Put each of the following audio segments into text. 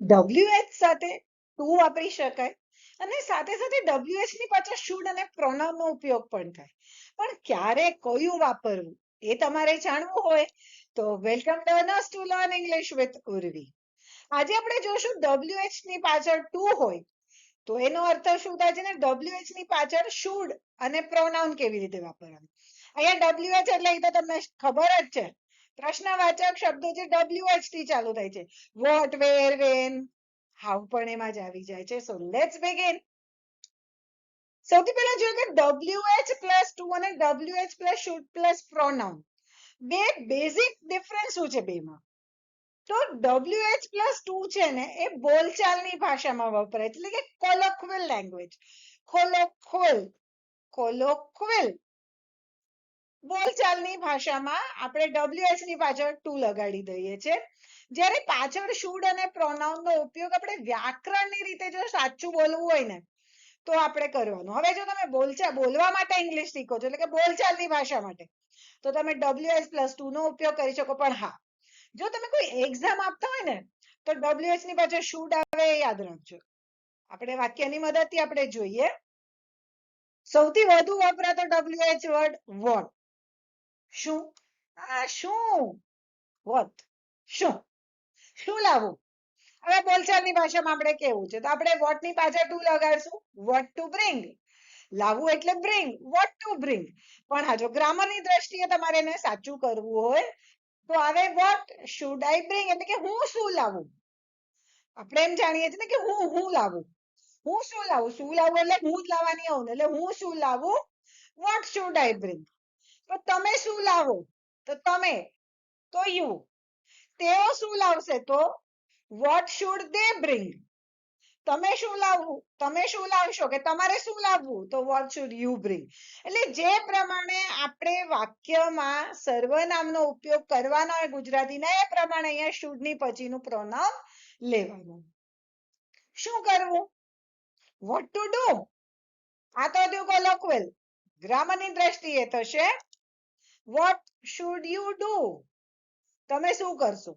WH સાથે two વાપરી શકાય અને સાથે સાથે WH ની પાછળ શુડ અને pronoun નો ઉપયોગ પણ થાય. પણ ક્યારે કયું વાપરવું એ તમારે જાણવું હોય તો welcome learners to learn English with Urvi આજે આપણે જોશું ડબલ્યુએચની પાછળ ટુ હોય તો એનો અર્થ શું થાય છે ને? ડબ્લ્યુએચની પાછળ શુડ અને પ્રોનાઉન કેવી રીતે વાપરવાનું? અહીંયા WH એટલે એ તો તમને ખબર જ છે. પ્રશ્નવાચક શબ્દો જે WH થી ચાલુ થાય છે. વોટ વેર વેન હાઉ પણ એમાં જ આવી જાય છે. સો લેટ્સ બિગિન સૌથી પહેલા જોયું કે WH પ્લસ ટુ અને WH plus should plus pronoun બે બેઝિક ડિફરન્સ શું છે બેમાં? તો WH પ્લસ ટુ છે ને, એ બોલચાલની ભાષામાં વપરાય. એટલે કે કોલોક્વેલ લેંગ્વેજ કોલોક્વલ કોલોક્વલ બોલચાલની ભાષામાં આપણે ડબલ્યુએસની પાછળ ટુ લગાડી દઈએ છે જ્યારે પાછળ શુડ અને પ્રોનાઉન નો ઉપયોગ આપણે વ્યાકરણની રીતે જો સાચું બોલવું હોય ને, તો આપણે કરવાનું. હવે જો તમે બોલચાલ બોલવા માટે ઇંગ્લિશ શીખો છો, એટલે કે બોલચાલની ભાષા માટે, તો તમે ડબલ્યુએસ પ્લસ ટુ નો ઉપયોગ કરી શકો. પણ હા, જો તમે કોઈ એક્ઝામ આપતા હોય ને, તો ડબલ્યુએસની પાછળ શુડ આવે એ યાદ રાખજો. આપણે વાક્યની મદદથી આપણે જોઈએ. સૌથી વધુ વપરાતો ડબલ્યુએચ વર્ડ વોટ શું? આ શું? વોટ? શું? શું લાવવું હવે બોલચાલની ભાષામાં આપણે કેવું છે? તો આપણે વોટની પાછળ ટુ લગાડશું. What to bring. લાવવું એટલે બ્રિંગ. Vote to bring. પણ હા, જો ગ્રામરની દ્રષ્ટિએ તમારે એને સાચું કરવું હોય, તો આવે વોટ શુડ આઈ બ્રિંગ? એટલે કે હું શું લાવું? આપણે એમ જાણીએ છીએ ને કે હું હું લાવું. હું શું લાવું? શું લાવું એટલે હું જ લાવવાની આવું ને એટલે હું શું લાવું? What should I bring. તો તમે શું લાવો? તો તમે, તો યુ. તેઓ શું લાવશે તો, વોટ શુડ દે બ્રિંગ? તમે શું લાવવું? તમે શું લાવશો કે તમારે શું લાવવું? તો વોટ શુડ યુ બ્રિંગ? એટલે જે પ્રમાણે આપણે વાક્યમાં સર્વનામનો ઉપયોગ કરવાનો હોય ગુજરાતીના, એ પ્રમાણે અહીંયા શુડની પછીનું પ્રોનામ લેવાનું. શું કરવું? What to do? આ તો થયું કોલોક્વેલ. ગ્રામરની દ્રષ્ટિએ થશે વોટ શુડ યુ ડુ તમે શું કરશો?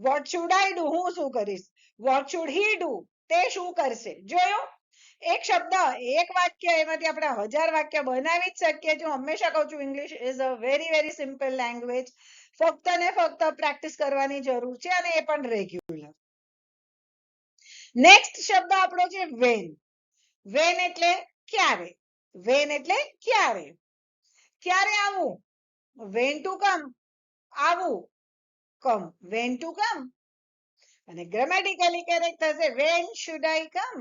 વોટ શુડ આઈ ડુ હું શું કરીશ? વોટ શુડ હી ડુ તે શું કરશે? જોયો? એક શબ્દ, એક વાક્ય એમાંથી આપણે હજાર વાક્ય બનાવી જ શકીએ. છીએ હું હંમેશા કહું છું English is a very very simple language ફક્ત ને ફક્ત પ્રેક્ટિસ કરવાની જરૂર છે અને એ પણ રેગ્યુલર નેક્સ્ટ શબ્દ આપણો છે વેન વેન એટલે ક્યારે? વેન એટલે ક્યારે? ક્યારે આવવું વેન ટુ કમ આવું. કમ વેન ટુ કમ અને ગ્રામેટિકલી કરેક્ટ થશે when should I come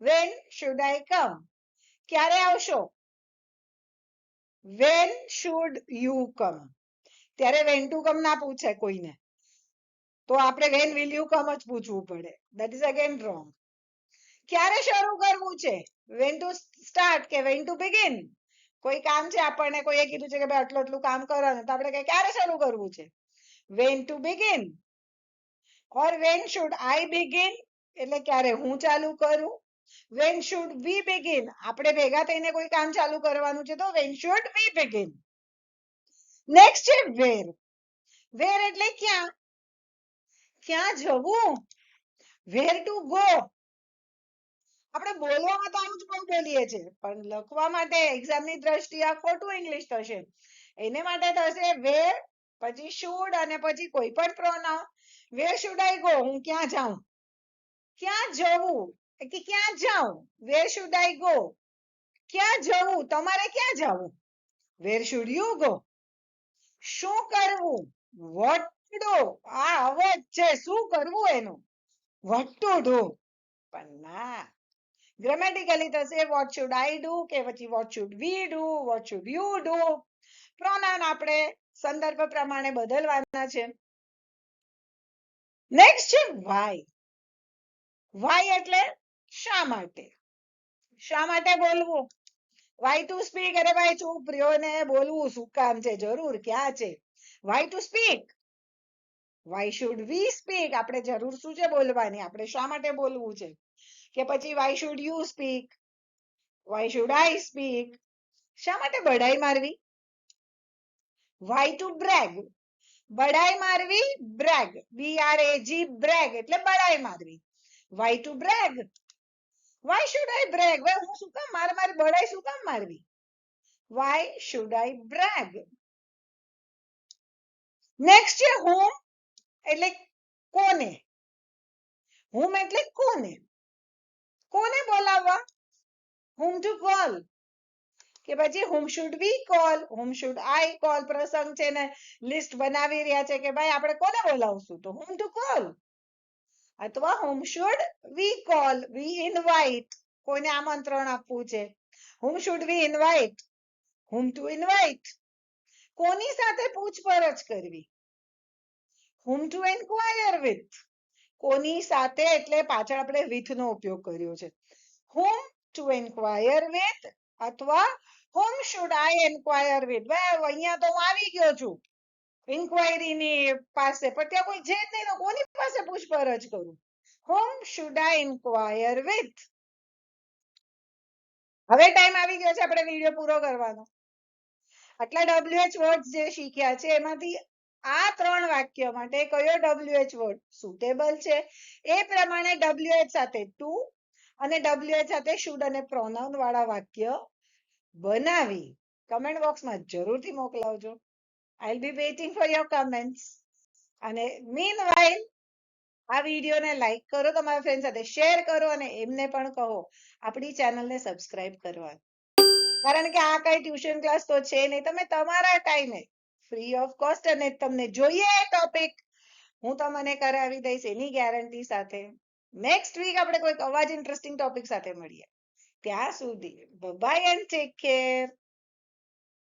when should I come ક્યારે આવશો? વેન શુડ યુ કમ ત્યારે વેન ટુ કમ ના પૂછે કોઈને. તો આપણે વેન વિલ યુ કમ જ પૂછવું પડે. દેટ ઇઝ અગેન રોંગ ક્યારે શરૂ કરવું છે? વેન ટુ સ્ટાર્ટ કે વેન ટુ બિગિન કોઈ કામ છે આપણને કોઈએ કીધું છે કે ભાઈ આટલું આટલું કામ કરવાનું, તો આપણે ક્યારે શરૂ કરવું છે. When to begin or when should I begin એટલે ક્યારે હું ચાલુ કરું? વેન શુડ વી બિગિન આપણે ભેગા થઈને કોઈ કામ ચાલુ કરવાનું છે તો when should we begin next છે વેર વેર એટલે ક્યાં? ક્યાં જવું? વેર ટુ ગો આપણે બોલવામાં તો આવું જ બહુ બોલીએ છીએ, પણ લખવા માટે એક્ઝામની દ્રષ્ટિએ ખોટું ઇંગ્લિશ થશે. એને માટે થશે વેર પછી શુડ અને પછી કોઈ પણ pronoun where should I go હું ક્યાં જાઉં? ક્યાં જવું? કે ક્યાં જાઉં? વેર શુડ આઈ ગો ક્યાં જવું? તમારે ક્યાં જવું? વેર શુડ યુ ગો શું કરવું? ટુ ડુ આ અવાજ છે. શું કરવું એનું? વોટ ટુ ડુ પણ ના. ગ્રામેટિકલી થશે વોટ શુડ આઈ ડુ કે પછી what should we do what should you do pronoun આપણે સંદર્ભ પ્રમાણે બદલવાના છે. નેક્સ્ટ છે વાય વાય એટલે, શા માટે? શા માટે બોલવું? વાય ટુ સ્પીક અરે ભાઈ ચૂપ રહ્યો ને બોલવું શું કામ છે? જરૂર, ક્યાં છે? Why to speak why should we speak આપણે જરૂર શું છે બોલવાની? આપણે શા માટે બોલવું છે? કે પછી why should you speak why should I speak શા માટે બડાઈ મારવી? વાય ટુ બ્રેગ બડાઈ મારવી brag B R A G brag એટલે બડાઈ મારવી. Why to brag why should I brag ભાઈ હું શું કામ મારે મારી બડાઈ શું કામ મારવી? Why should I brag next છે whom એટલે કોને whom એટલે કોને કોને બોલાવવા whom to call કે પછી whom should we call whom should i call પ્રસંગ છે ને લિસ્ટ બનાવી રહ્યા છે કે ભાઈ આપણે કોને બોલાવશું તો whom to call અથવા whom should we call we invite કોઈને આમંત્રણ આપવું છે whom should we invite whom to invite કોની સાથે પૂછપરછ કરવી whom to enquire with? કોની સાથે? એટલે પાછળ આપણે with નો ઉપયોગ કર્યો છે. Whom to enquire with અથવા whom should I enquire with? અહીંયા તો હું આવી ગયો છું. ઇન્ક્વાયરી ની પાસે, પણ ત્યાં કોઈ છે જ નહીં, તો કોની પાસે પૂછપરછ કરું? Whom should I enquire with? હવે ટાઈમ આવી ગયો છે, આપણે વીડિયો પૂરો કરવાનો. આટલા WH વર્ડ જે શીખ્યા છે, એમાંથી આ ત્રણ વાક્ય માટે કયો WH વર્ડ સુટેબલ છે? એ પ્રમાણે WH સાથે ટુ અને WH સાથે શુડ અને પ્રોનાઉન વાળા વાક્ય બનાવી. કમેન્ટ બોક્સમાં જરૂરથી મોકલાવજો. I will be waiting for your comments અને મીન વાઇલ આ વિડીયોને લાઈક કરો, તમારા ફ્રેન્ડ સાથે શેર કરો અને એમને પણ કહો, આપણી ચેનલને સબસ્ક્રાઇબ કરવા. કારણ કે આ કઈ ટ્યુશન ક્લાસ તો છે નહીં. તમે તમારા ટાઈમે ફ્રી ઓફ કોસ્ટ અને તમને જોઈએ ટોપિક હું તમને કરાવી દઈશ એની ગેરંટી સાથે. નેક્સ્ટ વીક આપણે કોઈક અવાજ ઇન્ટરેસ્ટિંગ ટોપિક સાથે મળીએ. ત્યાં સુધી બાય એન્ડ ટેક કેર